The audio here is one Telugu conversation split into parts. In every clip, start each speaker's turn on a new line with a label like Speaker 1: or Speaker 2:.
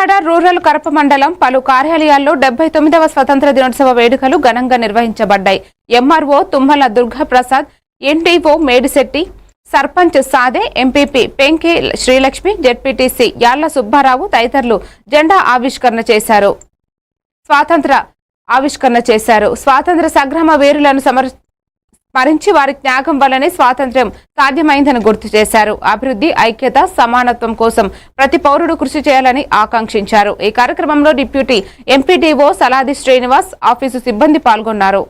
Speaker 1: కాకినాడ రూరల్ కరప మండలం పలు కార్యాలయాల్లో డెబ్బై తొమ్మిదవ స్వతంత్ర దినోత్సవ వేడుకలు ఘనంగా నిర్వహించబడ్డాయి. MRO Tummala Durgaprasad NTO Medisetti sarpanch Sade MPP Penke Srilakshmi ZPTC Yalla Subbarao తదితరులు జెండా ఆవిష్కరణ చేశారు. స్వాతంత్ర ఆవిష్కరణ చేశారు. స్వాతంత్ర సంగ్రామ వీరులను సమర్ మరించి వారి త్యాగం వల్లనే స్వాతంత్ర్యం సాధ్యమైందని గుర్తు చేశారు. అభివృద్ధి ఐక్యత సమానత్వం కోసం ప్రతి పౌరుడు కృషి చేయాలని ఆకాంక్షించారు. ఈ కార్యక్రమంలో deputy MPDO Saladi Srinivas office సిబ్బంది పాల్గొన్నారు.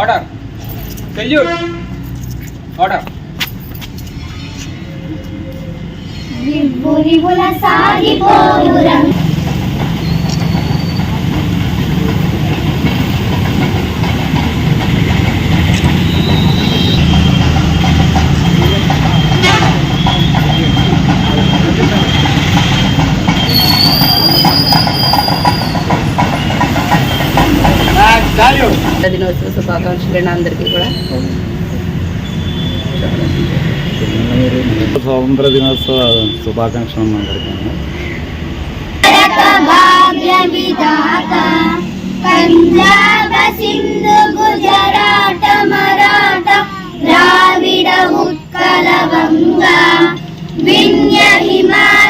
Speaker 2: ఆర్డర్ ఆర్డర్
Speaker 3: విభురిభుల సాగిపోవురం
Speaker 4: దినోత్సవ శుభాకాంక్షలు అందరికీ కూడా.
Speaker 5: స్వాతంత్ర దినోత్సవ శుభాకాంక్షలు అందరికీ.
Speaker 3: పంజాబ సింధు గుజరాట మరాఠ ద్రావిడ ఉత్కల వంగ విన్య హిమాచల